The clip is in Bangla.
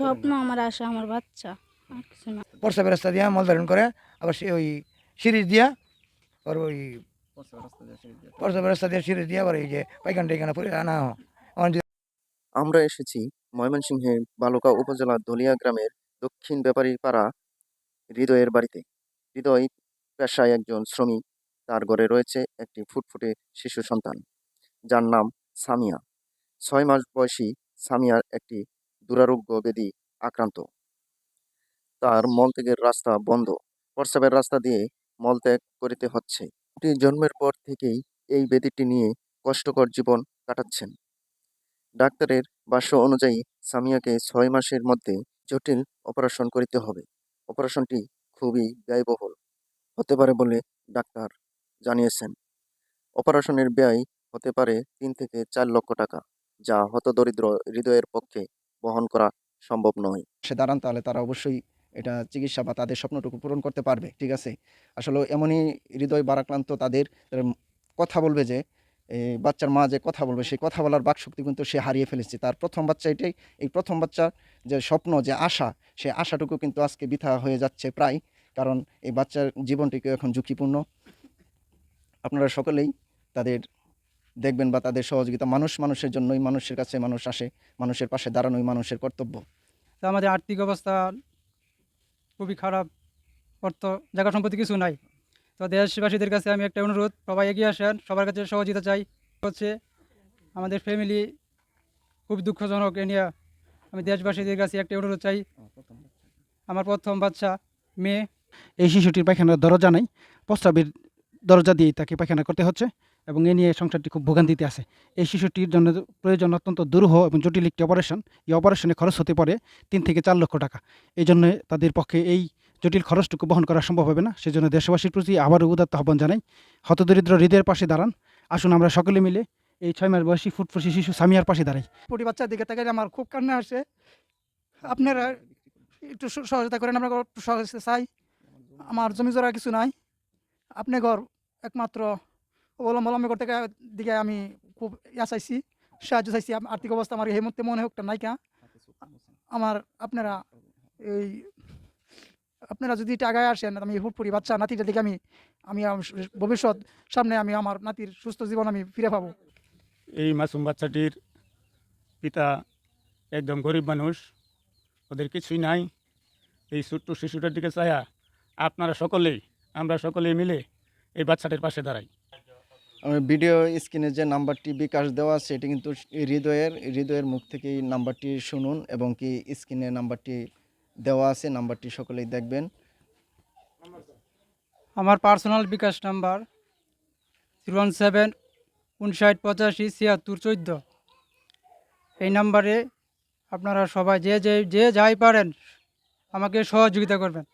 স্বপ্ন আমার আশা আমার বাচ্চা আর কিছু না। প্রস্রাবের রাস্তা দিয়া মল ধারণ করে আবার সে ওই সিরিজ দিয়া আর ওই প্রস্রাবের রাস্তা দিয়ে সিরিজ দিয়া। আবার এই যে পাইখান টাইখানা পরে আনা আমরা এসেছি ময়মনসিংহের বালুকা উপজেলার দলিয়া গ্রামের দক্ষিণ ব্যাপারী পাড়া হৃদয়ের বাড়িতে। হৃদয় পেশায় একজন শ্রমিক তার ঘরে রয়েছে একটি ফুটফুটে শিশু সন্তান যার নাম সামিয়া। ছয় মাস বয়সী সামিয়ার একটি দুরারোগ্য ব্যাধি আক্রান্ত। তার মলত্যাগের রাস্তা বন্ধ। প্রস্রাবের রাস্তা দিয়ে মলত্যাগ করিতে হচ্ছে। তিনি জন্মের পর থেকেই এই ব্যাধিটি নিয়ে কষ্টকর জীবন কাটাচ্ছেন। ডাক্তারের ভাষ্য অনুযায়ী সামিয়াকে ছয় মাসের মধ্যে জটিল অপারেশন করিতে হবে। অপারেশনটি খুবই ব্যয়বহুল। হতে পারে বলে ডাক্তার জানিয়েছেন। অপারেশনের ব্যয় হতে পারে তিন থেকে চার লক্ষ টাকা, যা হতদরিদ্র হৃদয়ের পক্ষে বহন করা সম্ভব নয়। সে দাঁড়ান তাহলে তারা অবশ্যই এটা চিকিৎসা বা তাদের স্বপ্নটুকু পূরণ করতে পারবে, ঠিক আছে? আসলে এমনই হৃদয় বারাক্রান্ত তাদের কথা বলবে যে বাচ্চার মা যে কথা বলবে, সেই কথা বলার বাকশক্তি কিন্তু সে হারিয়ে ফেলেছে। তার প্রথম বাচ্চা এটাই, এই প্রথম বাচ্চার যে স্বপ্ন, যে আশা, সে আশাটুকু কিন্তু আজকে বৃথা হয়ে যাচ্ছে প্রায়, কারণ এই বাচ্চার জীবনটিকে এখন ঝুঁকিপূর্ণ। আপনারা সকলেই তাদের দেখবেন বা তাদের সহযোগিতা মানুষ মানুষের জন্যই মানুষের কাছে মানুষ আসে, মানুষের পাশে দাঁড়ানোই মানুষের কর্তব্য। তো আমাদের আর্থিক অবস্থা খুবই খারাপ, অর্থ, জায়গা সম্পত্তি কিছু নাই। তো দেশবাসীদের কাছে আমি একটা অনুরোধ, সবাই এগিয়ে আসেন, সবার কাছে সহযোগিতা চাই। হচ্ছে আমাদের ফ্যামিলি খুব দুঃখজনক, এ নিয়ে আমি দেশবাসীদের কাছে একটা অনুরোধ চাই। আমার প্রথম বাচ্চা, মেয়ে, এই শিশুটির পায়খানার দরজা নাই, প্রস্রাবের দরজা দিয়েই তাকে পায়খানা করতে হচ্ছে। এবং এ নিয়ে সংসারটি খুব ভোগান্তিতে আছে। এই শিশুটির জন্য প্রয়োজন অত্যন্ত দুরূহ এবং জটিল একটি অপারেশন এই অপারেশনে খরচ হতে পারে তিন থেকে চার লক্ষ টাকা। এই জন্য তাদের পক্ষে এই জটিল খরচটুকু বহন করা সম্ভব হবে না। সেজন্য দেশবাসীর প্রতি আবারও উদাত্ত আহ্বান জানাই, হতদরিদ্র হৃদয়ের পাশে দাঁড়ান। আসুন আমরা সকলে মিলে এই ছয় মাস বয়সী ফুটফুসি শিশু সামিয়ার পাশে দাঁড়াই। পুটি বাচ্চার দিকে তাকালে আমার খুব কান্না আসে। আপনারা একটু সহযোগিতা করেন, আমরা একটু চাই। আমার জমি জরা কিছু নাই। আপনি ঘর একমাত্র অবলম্বলম্বী করতে দিকে আমি খুব ইয়া চাইছি, সাহায্য চাইছি। আর্থিক অবস্থা আমার এই মুহূর্তে মনে হোক নাইকা আমার আপনারা এই, আপনারা যদি টাকায় আসেন, আমি হুটপুরি বাচ্চা নাতিটার দিকে আমি আমি ভবিষ্যৎ সামনে আমি আমার নাতির সুস্থ জীবন আমি ফিরে পাবো। এই মাসুম বাচ্চাটির পিতা একদম গরিব মানুষ, ওদের কিছুই নাই। এই ছোট্ট শিশুটার দিকে চায়া আপনারা সকলেই, আমরা সকলেই মিলে এই বাচ্চাটির পাশে দাঁড়াই। ভিডিও স্ক্রিনে যে নাম্বারটি বিকাশ দেওয়া এটি কিন্তু হৃদয়ের হৃদয়ের মুখ থেকেই নাম্বারটি শুনুন এবং কি স্ক্রিনে নাম্বারটি দেওয়া আছে, নাম্বারটি সকলেই দেখবেন। আমার personal bKash number zero one seven, উনষাট, পঁচাশি, ছিয়াত্তর, চোদ্দ। এই নাম্বারে আপনারা সবাই যে যে যে যাই পারেন, আমাকে সহযোগিতা করবেন।